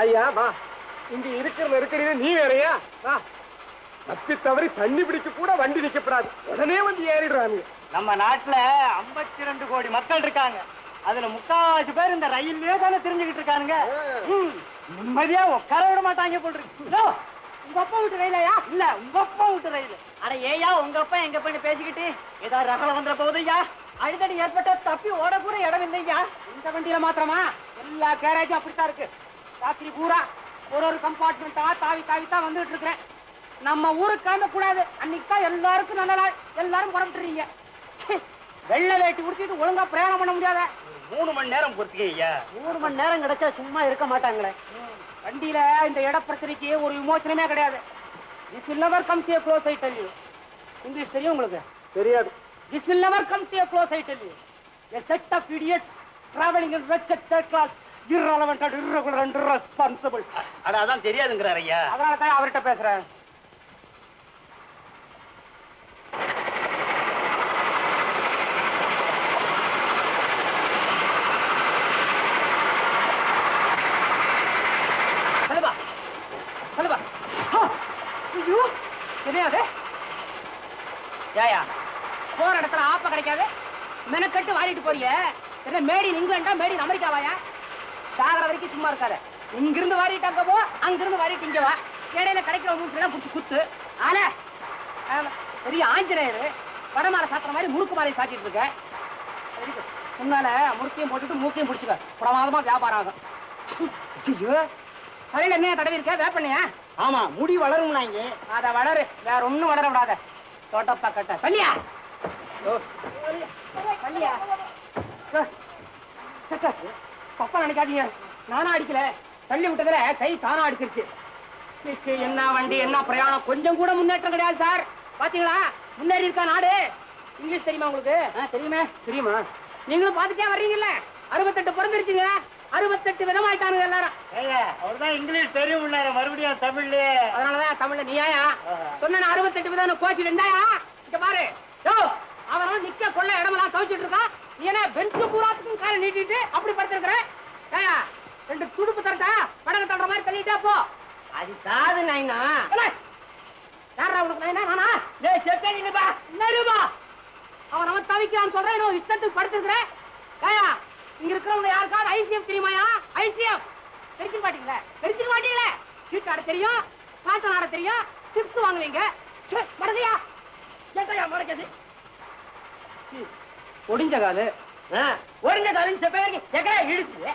ஐயா வா. இங்க இருக்கிற நெருக்கடியில நீ வேறயா? வா. தப்பி தவறி தண்ணி பிடிக்க கூட வண்டி நிக்கப்படாது. உடனே வந்து ஏறிடுறாங்க நம்ம நாட்டுல 52 ரெண்டு கோடி மக்கள் இருக்காங்க. அதுல முக்காவாசி பேர் இந்த ரயில்லயே தானே தெரிஞ்சுக்கிட்டு இருக்கானுங்க. ம், நிம்மதியா உட்கார விட மாட்டாங்க போல் உங்க அப்பா விட்டு ரயிலையா இல்ல உங்க அப்பா விட்டு ரயில். அட ஏயா உங்க அப்பா எங்க போய் பேசிக்கிட்டு? ஏதாவது ரகல வந்துட போகுதுயா அடிக்கடி ஏற்பட்ட தப்பி ஓட கூட இடம் இல்லையா? இந்த வண்டியில மாத்திரமா? எல்லா கேரேஜும் அப்படித்தான் இருக்கு. ராத்திரி பூரா ஒரு ஒரு கம்பார்ட்மெண்டா தாவி தாவி தான் வந்துட்டு இருக்கிறேன் நம்ம ஊருக்கு காந்த கூடாது அன்னைக்கு தான் எல்லாருக்கும் நல்ல நாள். எல்லாரும் புறப்பட்டுறீங்க. ச்சே, வெள்ளை வேட்டி உடுத்திட்டு ஒழுங்கா பிரயாணம் பண்ண முடியாத? மூணு மணி நேரம் பொறுத்துக்கே ஐயா மூணு மணி நேரம் கிடைச்சா சும்மா இருக்க மாட்டாங்களே. வண்டியில இந்த இட பிரச்சனைக்கு ஒரு விமோசனமே கிடையாது. This will never come to a close I tell you. English தெரியும் உங்களுக்கு? தெரியாது. This will never come to a close, I tell you. A set of idiots traveling in wretched third irrelevant and irregular and irresponsible. அட அதான் தெரியாதுங்கிறார் ஐயா. அதனால தான் அவர்கிட்ட பேசுறேன். தெரியாது ஏயா போற இடத்துல ஆப்ப கிடைக்காது. மெனக்கட்டு வாரிட்டு போறிய. என்ன மேடி இங்கிலாண்டா மேடி அமெரிக்காவாயா? சாகர வரைக்கும் சும்மா இருக்காரு இங்கிருந்து வாரிட்டு அங்க போ அங்கிருந்து வாரிட்டு இங்க வா. இடையில கிடைக்கிற மூச்சு புடிச்சு குத்து. ஆல பெரிய ஆஞ்சநேயர் வடமாலை சாத்துற மாதிரி முறுக்கு மாலை சாத்திட்டு இருக்க. முன்னால முறுக்கையும் போட்டுட்டு மூக்கையும் பிடிச்சுக்க. பிரமாதமா வியாபாரம் ஆகும் ஐயோ தலையில என்ன தடவி இருக்க? வேப்பண்ணையா? ஆமா முடி வளரும்னாங்க அத வளரு. வேற ஒண்ணும் வளர விடாத. தோட்டப்பா கட்ட. சே, சே, தப்பா நினைக்காதீங்க. நானா அடிக்கல. தள்ளி விட்டதுல கை தானா அடிச்சிருச்சு. சே, சே, என்ன வண்டி என்ன பிரயாணம்? கொஞ்சம் கூட முன்னேற்றம் கிடையாது சார். பாத்தீங்களா? முன்னேறி இருக்கா நாடு? இங்கிலீஷ் தெரியுமா உங்களுக்கு? தெரியுமே. தெரியுமா? நீங்களும் பாத்துட்டே வர்றீங்கல்ல? அறுபத்தெட்டு பிறந்திருச்சுங்க. அறுபத்தெட்டு விதமாயிட்டானுங்க எல்லாரும். அவர்தான் இங்கிலீஷ் தெரியும் மறுபடியும் தமிழ்ல அதனாலதான் தமிழ்ல நீயா சொன்ன அறுபத்தெட்டு விதம் கோச்சு ரெண்டாயா? இங்க பாரு. அவன் நிக்க கொள்ள இடமெல்லாம் துவைச்சிட்டு இருக்கான் நீ என்ன பெஞ்சு பூராத்துக்கும் காலை நீட்டிட்டு அப்படி படுத்திருக்கிற. ரெண்டு துடுப்பு தரட்டா படகு தள்ளுற மாதிரி தள்ளிட்டே போ. அது காது நாயினா. யாரா உனக்கு நாயினா நானா? டேய் செப்பே நின்னுப்பா நெருபா அவன் அவன் தவிக்கிறான் சொல்றேன் இன்னும் இஷ்டத்துக்கு படுத்திருக்கிற. ஏயா இங்க இருக்கிறவங்க யாருக்காவது ஐசிஎஃப் தெரியுமாயா? ஐசிஎஃப் தெரிஞ்சுக்க மாட்டீங்களே? தெரிஞ்சுக்க மாட்டீங்களே? சீட் ஆட தெரியும் பாட்டம் ஆட தெரியும் டிப்ஸ் வாங்குவீங்க. ச்சே, மறதியா? ஏட்டையா மறக்கிறது சீ, ஒடிஞ்ச காலு. ஒடிஞ்ச காலுன்னு செப்பேருக்கு எக்கடா இழுத்து.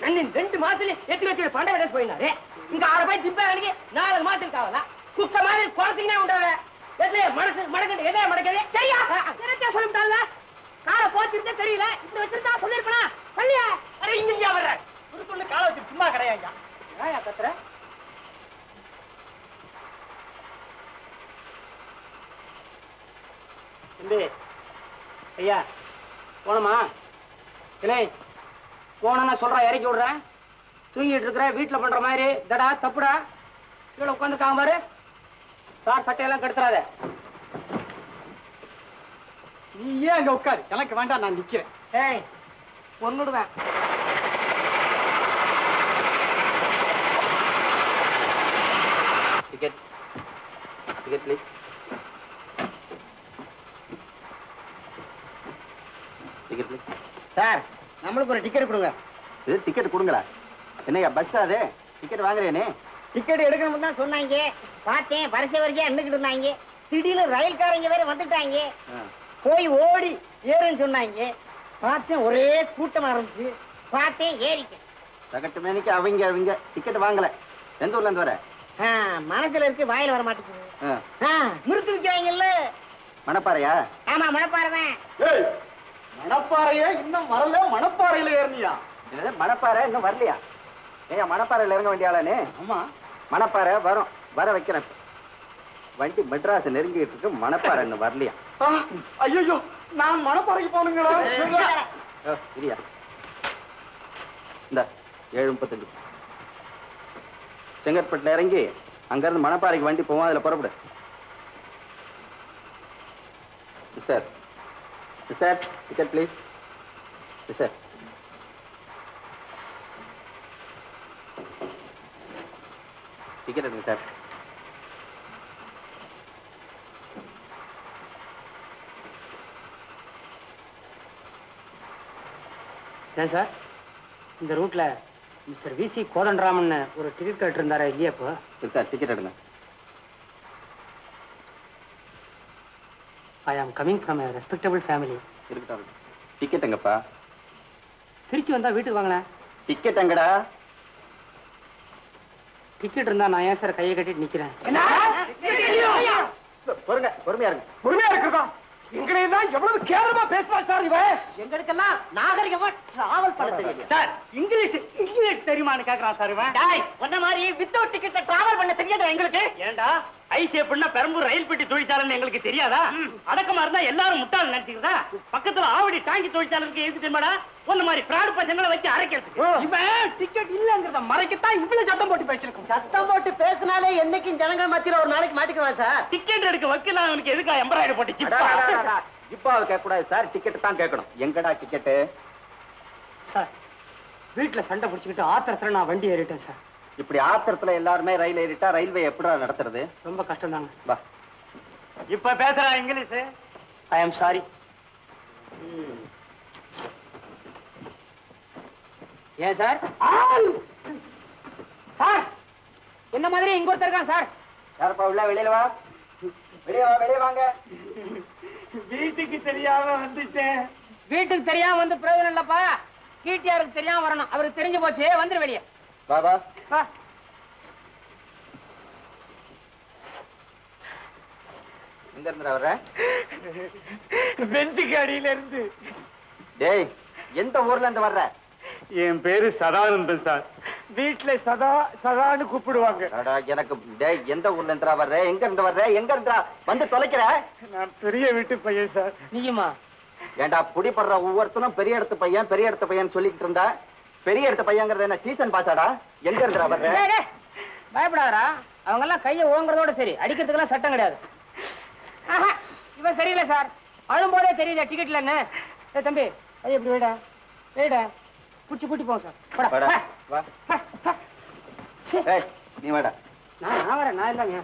நன்னின் ரெண்டு மாசத்துல எட்டு வச்சு பண்ட விட போயினாரு இங்க ஆறு பாய் திப்பாங்க நாலு மாசத்துக்கு காவலா? குக்க மாதிரி குறைச்சிக்கினே உண்டாவ எதுலயே மனசு மடக்கண்டு எதையா மடக்கது? சரியா? என்னச்சா சொல்லிவிட்டாங்க காலை போச்சிருந்தே தெரியல. இப்படி வச்சிருந்தா சொல்லிருப்பா சொல்லியா? அட இங்கயா வர்ற. துருத்துண்டு காலை வச்சு சும்மா கிடையாது ஏயா கத்துற? தம்பி ஐயா போனமா இல்லை போனா சொல்ற இறக்கி விடுறேன் தூங்கிட்டு இருக்கிற வீட்டுல பண்ற மாதிரி தடா தப்புடா. கீழே உட்காந்துருக்காங்க பாரு. சார் சட்டையெல்லாம் கெடுத்துறாத. நீ ஏன் அங்க உட்காரு? எனக்கு வேண்டாம் நான் நிக்கிறேன். ஏய் பொண்ணுடுவேன். Ticket ticket please ticket please sir நம்மளுக்கு ஒரு டிக்கெட் கொடுங்க. இது டிக்கெட் கொடுங்களா? என்னய்யா பஸ் அது? டிக்கெட் வாங்குறேனே டிக்கெட் எடுக்கணும்னு தான் சொன்னாங்க. பார்த்தேன் வரிசை வரிசையா நின்றுக்கிட்டு இருந்தாங்க. திடீர்னு ரயில்காரங்க வேற வந்துட்டாங்க. போய் ஓடி ஏறுன்னு சொன்னாங்க. பார்த்தேன் ஒரே கூட்டமா இருந்துச்சு. பார்த்தேன் ஏறிட்டேன். சகட்டு மேனிக்கு அவங்க அவங்க. டிக்கெட் வாங்கல. எந்த ஊர்ல இருந்து வர? மனசுல இருக்கு வாயில வர மாட்டேங்குது. முறுக்கு விற்கிறாங்கல்ல மணப்பாறையா? ஆமா மணப்பாறை தான். மணப்பாறைய இன்னும் வரல மணப்பாறையில ஏறினியா? மணப்பாறை இன்னும் வரலையா? ஏன் மணப்பாறையில் இறங்க வேண்டிய ஆளானே? ஆமா. மணப்பாறை வரும் வர வைக்கிறேன். வண்டி மெட்ராஸ் நெருங்கிட்டு இருக்கு மணப்பாறை இன்னும் வரலையா? ஐயோ நான் மணப்பாறைக்கு போனுங்களா இல்லையா இந்த ஏழு முப்பத்தஞ்சு. செங்கற்பட்டில் இறங்கி அங்கிருந்து மணப்பாறைக்கு வண்டி போவோம் அதில் புறப்படு. Mister mister ticket please mister ticket எடுங்க சார் ஏன் சார்? இந்த ரூட்ல மிஸ்டர் விசி கோதண்டராமன் ஒரு டிக்கெட் கேட்டு இருந்தாரா இல்லையா இப்போ? இருக்கா டிக்கெட் எடுங்க. I am coming from a respectable family இருக்கட்டும். டிக்கெட் எங்கப்பா? திருச்சி வந்தா வீட்டுக்கு வாங்களேன். டிக்கெட் எங்கடா? டிக்கெட் இருந்தா நான் ஏன் சார் கையை கட்டிட்டு நிக்கிறேன்? பொறுங்க பொறுமையா இருங்க. பொறுமையா இருக்கிறதா எங்களை தான் எவ்வளவு கேவலமா பேசுறா சார் இவன் எங்களுக்கெல்லாம் நாகரிகமா டிராவல் பண்ண தெரியல சார் இங்கிலீஷ் இங்கிலீஷ் தெரியுமான்னு கேக்குறான் சார் இவன். டாய் உன்ன மாதிரி வித்தவுட் டிக்கெட்ல டிராவல் பண்ண தெரியாதா எங்களுக்கு? ஏண்டா ஐ ஷேப்னா பெரம்பூர் ரயில் பெட்டி தொழிற்சாலைன்னு எங்களுக்கு தெரியாதா? அடக்கமா இருந்தா எல்லாரும் முட்டாள் நினைச்சுக்கிறதா? பக்கத்துல ஆவடி டாங்கி தொழிற்சாலைக்கு எதுக்கு தெரியுமாடா? ஒண்ணு மாதிரி பிராடு பசங்களை வச்சு அரைக்கிறதுக்கு. ஆ. இவன் டிக்கெட் இல்லங்கிறத மறைக்கத்தான் இவ்வளவு சத்தம் போட்டு பேசிருக்கோம் சத்தம் போட்டு பேசினாலே என்னைக்கும் ஜனங்கள் மத்தியில ஒரு நாளைக்கு மாட்டிக்குவான் சார். டிக்கெட் எடுக்க வக்கீல் அவனுக்கு எதுக்கா எம்பராய்டு போட்டு. ஜிப்பாவை கேட்க கூடாது சார். டிக்கெட் தான் கேட்கணும். எங்கடா டிக்கெட்டு சார் வீட்டுல சண்டை பிடிச்சிக்கிட்டு ஆத்திரத்துல நான் வண்டி ஏறிட்டேன் சார். இப்படி ஆத்திரத்துல எல்லாருமே ரயில் ஏறிட்டா ரயில்வே எப்படிடா நடத்துறது? ரொம்ப கஷ்டம் தாங்க வா. இப்ப பேசுறா இங்கிலீஷ். ஐ அம் சாரி ஏன் சார்? சார்! என்ன மாதிரி இங்க ஒருத்தர் இருக்கான் சார்? யாரப்பா உள்ள வெளியில வா. வெளியே வா வெளியே வாங்க. வீட்டுக்கு தெரியாம வந்துட்டேன். வீட்டுக்கு தெரியாம வந்து பிரயோஜனம் இல்லப்பா. கீட்டியாருக்கு தெரியாம வரணும். அவருக்கு தெரிஞ்சு போச்சு. வந்துரு வெளியே. வா வா. வா. எங்க இருந்து வர்ற? பெஞ்சுக்கு அடியில இருந்து. டேய் எந்த ஊர்ல இருந்து வர்ற? என் பேரு சதானந்தன் சார். வீட்டுல சதா சதான்னு கூப்பிடுவாங்க. எனக்கு டேய் எந்த ஊர்ல இருந்துடா வர்ற? எங்க இருந்து வர்ற? எங்க இருந்துடா? வந்து தொலைக்கிற? நான் பெரிய வீட்டு பையன் சார். நீயுமா? ஏண்டா புடிப்படுற ஒவ்வொருத்தனும் பெரிய இடத்து பையன் பெரிய இடத்து பையன் சொல்லிக்கிட்டு இருந்தா? பெரிய இடத்து பையங்கிறது என்ன சீசன் பாஸாடா எங்க இருந்துடா வர்ற? பயப்படாதடா. அவங்க எல்லாம் கையை ஓங்குறதோட சரி. அடிக்கிறதுக்கெல்லாம் சட்டம் கிடையாது. ஆஹா, இவன் சரியில்லை சார். அழும் போதே தெரியுது டிக்கெட்ல என்ன தம்பி அது எப்படி வேடா வேடா புடிச்சு கூட்டி போங்க சார். போடா, வாடா. வா. நீ வாடா. நான் நான் வரேன். நான் இல்லைங்க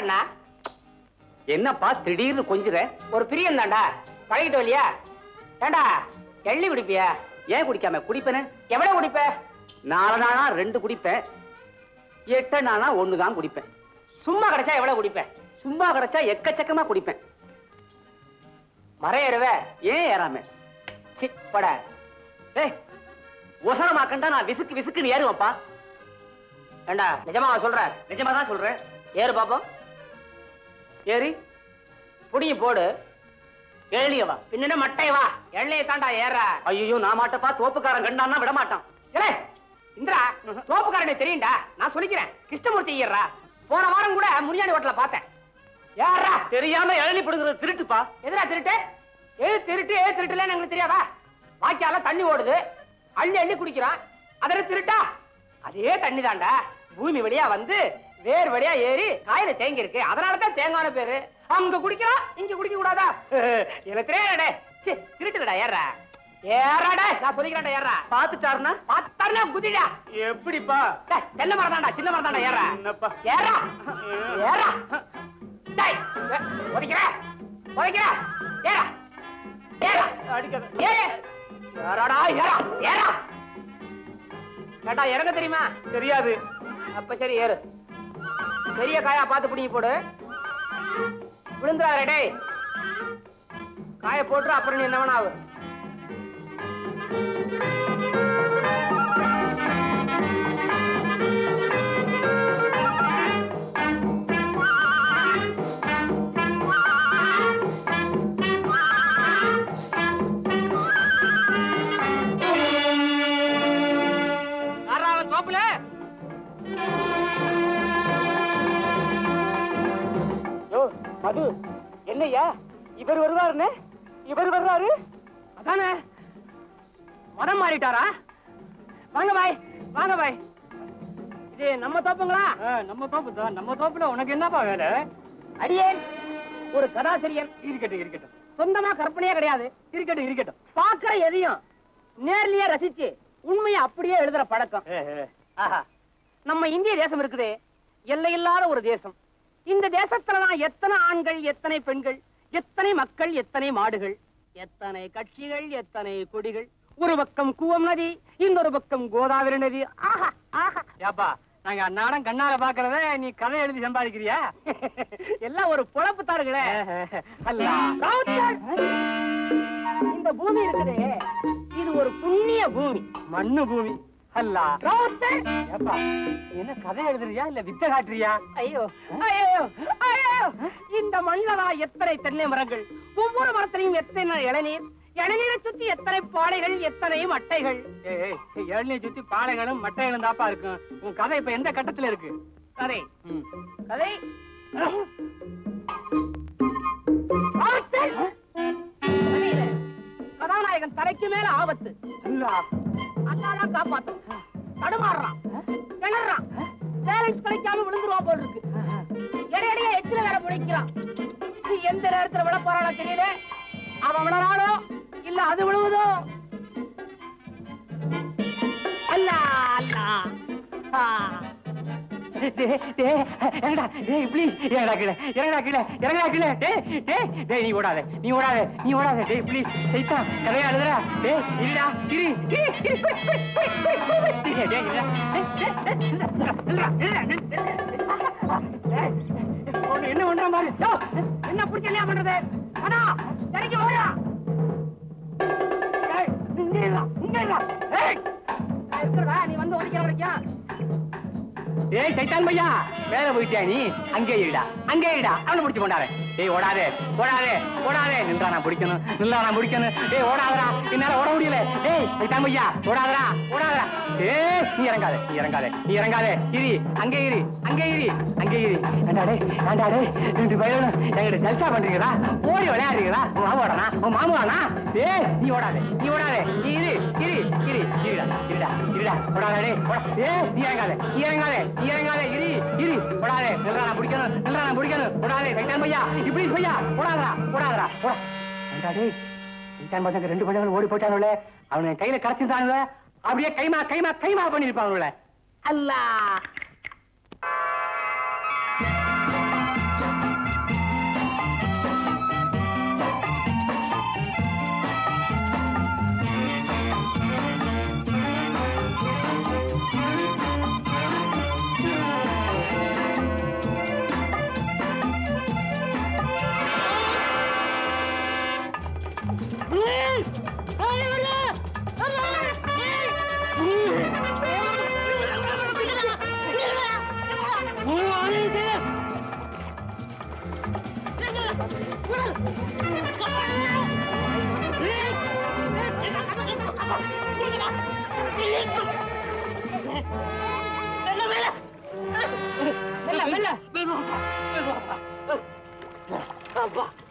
கண்ணா என்னப்பா திடீர்னு கொஞ்சிற? ஒரு பிரியம் தான்டா. பழகிட்டு இல்லையா? ஏண்டா எள்ளி குடிப்பியா? ஏன் குடிக்காம குடிப்பேனே? எவ்வளவு குடிப்ப? நாலு நாளா ரெண்டு குடிப்பேன். எட்டு நாளா தான் குடிப்பேன். சும்மா கிடைச்சா எவ்வளவு குடிப்ப? சும்மா கிடைச்சா எக்கச்சக்கமா குடிப்பேன். மரம் ஏறுவ? ஏன் ஏறாம? சி படா. ஏய் ஒசரமாக்கண்டா நான் விசுக்கு விசுக்குன்னு ஏறுவேன்ப்பா. ஏண்டா நிஜமாவா சொல்ற? நிஜமா தான் சொல்றேன். ஏறு பாப்போம். ஏறி. புடிங்க போடு. ஏழிய வா. பின்ன மட்டை வா. எண்ணெயை தாண்டா ஏற. ஐயோ நான் மாட்டப்பா. தோப்புக்காரன் கண்டான்னா விட மாட்டான். ஏலே இந்திரா தோப்புக்காரனே தெரியும்டா. நான் சொல்லிக்கிறேன். கிருஷ்ணமூர்த்தி ஐயர்ரா போன வாரம் கூட முனியாண்டி ஹோட்டல பார்த்தேன். யாரா தெரியாம இளநி பிடுங்குறது திருட்டுப்பா. எதுடா திருட்டு? எது திருட்டு எது திருட்டுலன்னு எங்களுக்கு தெரியாதா? வாய்க்கால தண்ணி ஓடுது. அள்ளி அள்ளி குடிக்கிறான். அதில் திருட்டா? அதே தண்ணி தாண்டா பூமி வழியா வந்து வேர் வழியா ஏறி காயில தேங்கி இருக்கு. அதனால தான் தேங்கான பேரு. அங்க குடிக்கிறான் இங்க குடிக்க கூடாதா எனக்கு தெரியாடே சி திருட்டுடா ஏறா ஏறாடா நான் சொல்லிக்கிறேன்டா ஏறா பாத்துட்டாருன்னா பார்த்தாருன்னா குதிடா. எப்படிப்பா? தென்னை மரம் தான்டா சின்ன மரம் தான்டா ஏறா என்னப்பா? ஏறா ஏறா டேய் ஏ, உதைக்கிற. உதைக்கிற. ஏறா ஏறா அடிக்காத. ஏறு. ஏறாடா ஏறா ஏறா கேட்டா இறங்க தெரியுமா? தெரியாது. அப்ப சரி ஏறு. பெரிய காயா பார்த்து பிடிங்கி போடு. விழுந்துறாரு டேய். காய போட்டு அப்புறம் நீ என்ன வேணா இவர் வருவாருன்னு? இவர் வர்றாரு? அதானே? மனம் மாறிட்டாரா? வாங்க பாய் வாங்க பாய். இது நம்ம தோப்புங்களா? நம்ம தோப்பு தான். நம்ம தோப்புல உனக்கு என்னப்பா வேலை? அடியேன் ஒரு கதாசிரியர் இருக்கட்டும் இருக்கட்டும். சொந்தமா கற்பனையே கிடையாது. இருக்கட்டும் இருக்கட்டும். பாக்குற எதையும் நேர்லயே ரசிச்சு உண்மையை அப்படியே எழுதுற பழக்கம். ஆஹா. நம்ம இந்திய தேசம் இருக்குதே. எல்லையில்லாத ஒரு தேசம். இந்த தேசத்துலதான் எத்தனை ஆண்கள் எத்தனை பெண்கள்? எத்தனை மக்கள் எத்தனை மாடுகள்? எத்தனை கட்சிகள் எத்தனை கொடிகள்? ஒரு பக்கம் கூவம் நதி இன்னொரு பக்கம் கோதாவரி நதி. ஆஹா ஆஹா. ஏப்பா நாங்க அன்னாடம் கண்ணால பாக்குறத நீ கதை எழுதி சம்பாதிக்கிறியா? எல்லாம் ஒரு பொழப்பு தாருங்களே அல்ல. இந்த பூமி இருக்குதே. இது ஒரு புண்ணிய பூமி. மண்ணு பூமி. அல்ல. ஏப்பா என்ன கதை எழுதுறியா இல்ல வித்த காட்டுறியா? ஐயோ ஐயோ. எத்தனை தென்னை மரங்கள்? ஒவ்வொரு மரத்திலையும் எத்தனை இளநீர்? இளநீரை சுத்தி எத்தனை பானைகள் எத்தனை மட்டைகள்? இளநீர் சுத்தி பானைகளும் மட்டைகளும் தாப்பா இருக்கும். உன் கதை இப்ப எந்த கட்டத்துல இருக்கு? கதை. கதை. கதாநாயகன் தலைக்கு மேல ஆபத்து. அண்ணாதான் காப்பாத்து. தடுமாறுறான். கிணறான் பேலன்ஸ் கிடைக்காம விழுந்துருவான் போல் இருக்கு. இடையிடையே எச்சில வேற முடிக்கிறான் எந்த நேரத்துல விட போறானோ தெரியல. அவன் விழறானோ இல்ல அது விழுவதோ? அல்ல அல்ல. ஆ. டேய், டேய், இறங்குடா, கீழே, இறங்குடா கீழே, இறங்குடா கீழே, டேய், டேய், டேய், நீ ஓடாத, நீ ஓடாத, நீ ஓடாத, டேய், கதையா டேய், டேய், டேய், என்ன பண்றான் பாரு. என்ன பிடிச்ச என்ன பண்றது அண்ணா இறங்கி வாடா இங்க இருடா, இங்க இருடா, டேய். இருக்கிறடா, நீ வந்து ஒதுக்கிற வரைக்கும் ஏய் சைத்தான் பையா வேலை போயிட்டியா நீ? அங்கே இருடா அங்கே இருடா. அவனை பிடிச்சு கொண்டாரு. ஏய் ஓடாதே ஓடாதே ஓடாதே. நின்றா நான் பிடிக்கணும் நின்றா நான் பிடிக்கணும். ஏய் ஓடாதடா என்னால ஓட முடியல. ஏய் சைத்தான் பையா ஓடாதடா ஓடாதடா. ஏய் நீ இறங்காத நீ இறங்காத நீ இறங்காத. இரு அங்கே இரு அங்கே இரு அங்கே இரு. ஏண்டா டேய் ரெண்டு பையனும் எங்கிட்ட ஜல்சா பண்றீங்களா ஓடி விளையாடுறீங்களா? உன் மாமு வாடானா உன் மாமு வாடா ஏய் நீ ஓடாதே நீ ஓடாதே. நீ இரு இரு இரு. இருடா இருடா இருடா. ஓடாதே ஏ நீ இறங்காதே நீ இறங்காதே நீ இறங்காதே. இரு இரு. ஓடாதே நில்றா நான் பிடிக்கணும் நில்றா நான் பிடிக்கணும். ஓடாதே சைத்தான் பையா இப்படி பையா. ஓடாதடா ஓடாதடா ஓடா. ஏண்டா சைத்தான் பசங்க ரெண்டு பசங்க ஓடி போயிட்டானுல அவனை கையில கரைச்சிருந்தானுல அப்படியே கைமா கைமா கைமா பண்ணிருப்பானுல அல்லா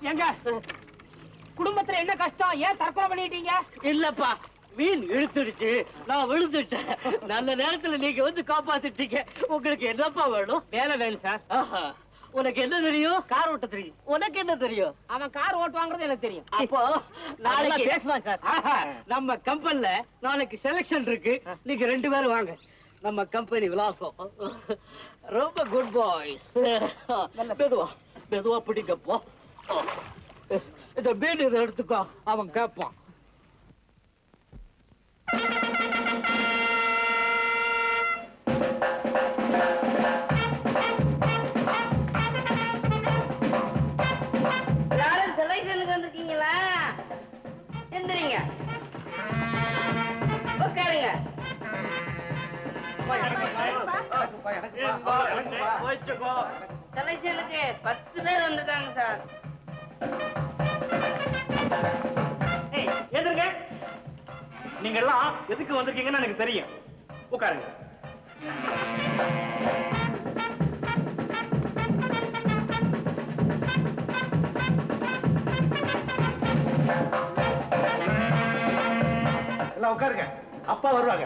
எங்க குடும்பத்துல என்ன கஷ்டம்? ஏன் தற்கொலை பண்ணிட்டீங்க? இல்லப்பா மீன் இழுத்துடுச்சு. நான் விழுந்துட்டேன். நல்ல நேரத்துல நீங்க வந்து காப்பாத்திட்டீங்க. உங்களுக்கு என்னப்பா வேணும்? வேலை வேணும் சார். உனக்கு என்ன தெரியும்? கார் ஓட்ட தெரியும். உனக்கு என்ன தெரியும்? அவன் கார் ஓட்டுவாங்கிறது எனக்கு தெரியும். அப்போ நாளைக்கு பேசுவான் சார். நம்ம கம்பெனில நாளைக்கு செலக்ஷன் இருக்கு. நீங்க ரெண்டு பேரும் வாங்க. நம்ம கம்பெனி விலாசம். ரொம்ப குட் பாய்ஸ் மெதுவா மெதுவா பிடிக்கப்போ இந்த மீன் இதை எடுத்துக்கோ. அவன் கேட்பான் பத்து பேர் வந்துட்டாங்க சார். நீங்க எல்லாம் எதுக்கு வந்திருக்கீங்கன்னு எனக்கு தெரியும். உட்காருங்க. எல்லாம் உட்காருங்க. அப்பா வருவாங்க.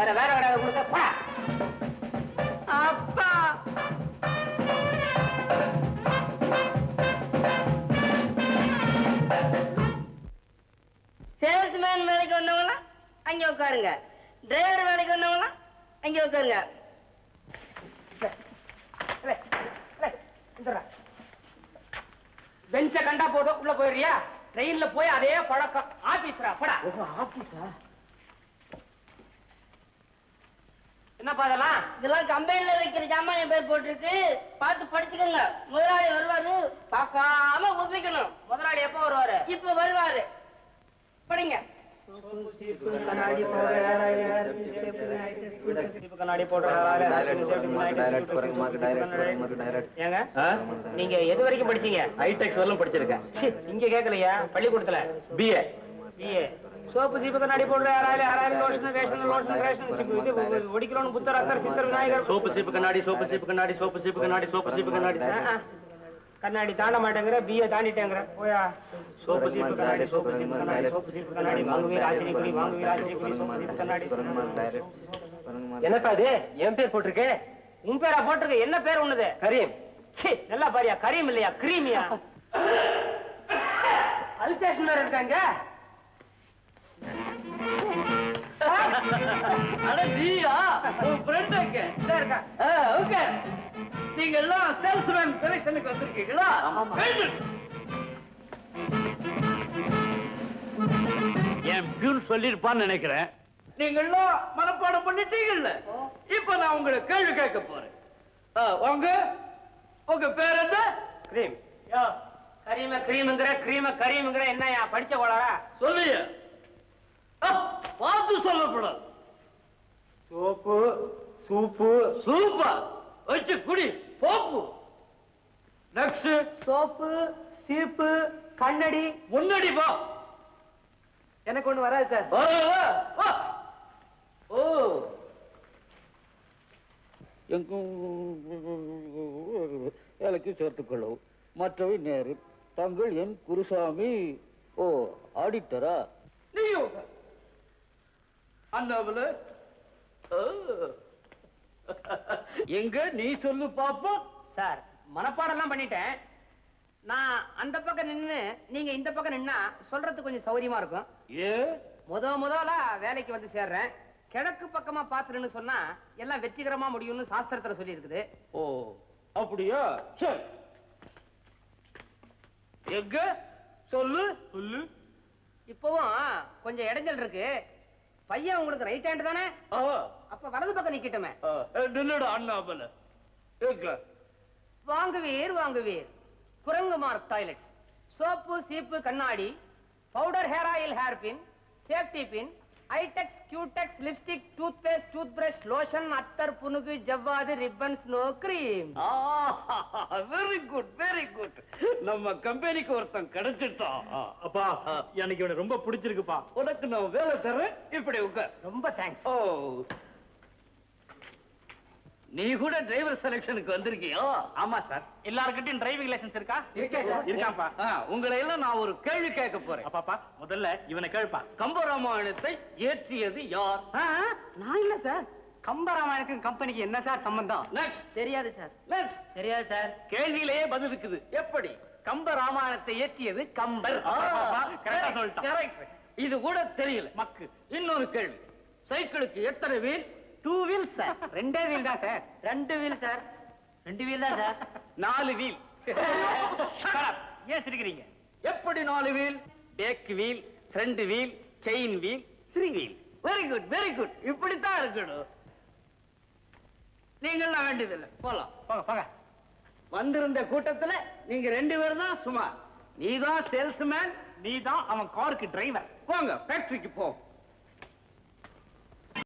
வேற வேற கிடையாது கொடுக்க போடா அப்பா. சேல்ஸ்மேன் வேலைக்கு வந்தவங்களா? அங்கே உட்காருங்க. டிரைவர் வேலைக்கு வந்தவங்களா? அங்கே உட்காருங்க. பெஞ்ச கண்டா போதும். உள்ள போயிடுறியா? ட்ரெயின்ல போய் அதே பழக்கம். ஆபீஸ்ரா போடா. ஆபீஸா என்னப்பா அதெல்லாம் இதெல்லாம் கம்பெனில வைக்கிற ஜாமான் என் பேர் போட்டிருக்கு. பார்த்து படிச்சுக்கோங்க. முதலாளி வருவாரு பார்க்காம ஒப்பிக்கணும். முதலாளி எப்போ வருவாரு? இப்ப வருவாரு. படிங்க. நீங்க எது வரைக்கும் படிச்சீங்க? ஹைடெக்ஸ் வரலும் படிச்சிருக்கேன். ச்சீ, இங்க கேட்கலையா பள்ளிக்கூடத்துல? பிஏ பிஏ சோப்பு சீப்பு கண்ணாடி போடுற யாராவது யாராவது லோஷன் ரேஷன் லோஷன் ரேஷன் இது ஒடிக்கிறோம் புத்தர் அக்கர் சித்தர் விநாயகர். சோப்பு சீப்பு கண்ணாடி சோப்பு சீப்பு கண்ணாடி சோப்பு சீப்பு கண்ணாடி சோப்பு சீப்பு கண்ணாடி. தாண்ட மாட்டேங்கிற பிஏ தாண்டிட்டேங்கிற. போயா. சோப்பு சீப்பு கண்ணாடி சோப்பு சீப்பு கண்ணாடி சோப்பு சீப்பு கண்ணாடி. வாங்குவீர் ஆச்சரியக்குறி வாங்குவீர் ஆச்சரியக்குறி சோப்பு சீப்பு கண்ணாடி. என்னப்பா இது? என் பேர் போட்டிருக்கு? உன் பேரா போட்டிருக்கு? என்ன பேர் உன்னது? கரீம். ச்சீ நல்லா பாரியா. கரீம் இல்லையா? கிரீமியா? அல்சேஷன் இருக்காங்க. அட நீயா? உன் ஃப்ரெண்ட் எங்க? இருக்கா. ஓகே. நீங்க எல்லாம் சேல்ஸ்மேன் செலக்ஷனுக்கு வந்திருக்கீங்களா எழுந்திரு. என் பியூன் சொல்லிருப்பான்னு நினைக்கிறேன். நீங்க எல்லாம் மனப்பாடம் பண்ணிட்டீங்கல்ல? இப்ப நான் உங்களை கேள்வி கேட்க போறேன். உங்க உங்க பேர் என்ன? கிரீம். யோ. கரீம கிரீம்ங்கிற கிரீம கரீம்ங்கிற என்னயா படிச்ச கோளாரா சொல்லுங்க சொல்லப்படாது. Soap soup. சூப்பர் வச்சு குடி. போப்பு. நெக்ஸ்ட் சோப்பு சீப்பு கண்ணடி. முன்னாடி போ. எனக்கு ஒண்ணு வராது சார். ஓ. வேலைக்கு சேர்த்துக் கொள்ளவும் மற்றவை நேரு தங்கள் என் குருசாமி. ஓ ஆடிட்டரா? உட்கார். அண்ணாமலை. எங்க? நீ சொல்லு பாப்போம் சார் மனப்பாடம்லாம் பண்ணிட்டேன். நான் அந்த பக்கம் நின்னு நீங்க இந்த பக்கம் நின்னா சொல்றதுக்கு கொஞ்சம் சௌரியமா இருக்கும். ஏ? முத முதலா வேலைக்கு வந்து சேர்றேன். கிழக்கு பக்கமா பாத்துருன்னு சொன்னா எல்லாம் வெற்றிகரமா முடியும்னு சாஸ்திரத்துல சொல்லி இருக்குது ஓ அப்படியா? சரி. எங்க? சொல்லு. சொல்லு. இப்பவும் கொஞ்சம் இடைஞ்சல் இருக்கு. பையன் உங்களுக்கு ரைட் ஹேண்ட் தானே? அப்ப வலது பக்கம் நிக்கட்டுமே. நில்லுடா அண்ணாமலை எங்க வாங்குவீர் வாங்குவீர். குரங்கு மார்க் டாய்லெட்ஸ் சோப்பு சீப்பு கண்ணாடி. Powder hair oil hair pin safety pin Eyetex cutex lipstick toothpaste toothbrush lotion அத்தர் புனுகு ஜவ்வாது ribbon snow cream very good very good நம்ம கம்பெனிக்கு ஒருத்தன் கிடைச்சிட்டான். அப்பா எனக்கு இவனை ரொம்ப பிடிச்சிருக்குப்பா. உனக்கு நான் வேலை தரேன். இப்படி உட்கார். ரொம்ப தேங்க்ஸ் ஓ நீ கூட டிரைவர் செலக்ஷனுக்கு வந்திருக்கியோ? ஆமா சார் எல்லார்கிட்டயும் டிரைவிங் லைசென்ஸ் இருக்கா? இருக்கே இருக்காப்பா. உங்களை எல்லாம் நான் ஒரு கேள்வி கேட்க போறேன். அப்பாப்பா முதல்ல இவனை கேள்ப்பா. கம்பராமாயணத்தை இயற்றியது யார்? நான் இல்ல சார் கம்பராமாயணக்கும் கம்பெனிக்கு என்ன சார் சம்பந்தம்? நெக்ஸ்ட் தெரியாது சார் நெக்ஸ்ட் தெரியாது சார் கேள்வியிலேயே பதில் இருக்குது. எப்படி? கம்ப ராமாயணத்தை இயற்றியது கம்பர் கரெக்டா சொல்லிட்டான். இது கூட தெரியல. மக்கு. இன்னொரு கேள்வி. சைக்கிளுக்கு எத்தனை வீல்? டூ வீல் சார் ரெண்டே வீல் தான் சார் ரெண்டு வீல் சார் ரெண்டு வீல் தான் சார் நாலு வீல் ஏன் சிரிக்கிறீங்க? எப்படி நாலு wheel back wheel front wheel chain wheel three wheel very good very good இப்படித்தான் இருக்கணும். நீங்களாம் வேண்டியதில்லை. போலாம். போங்க போங்க. வந்திருந்த கூட்டத்துல நீங்க ரெண்டு பேரும் தான் சுமார். நீதான் சேல்ஸ்மேன் நீ தான் அவன் காருக்கு டிரைவர் போங்க ஃபேக்டரிக்கு போ.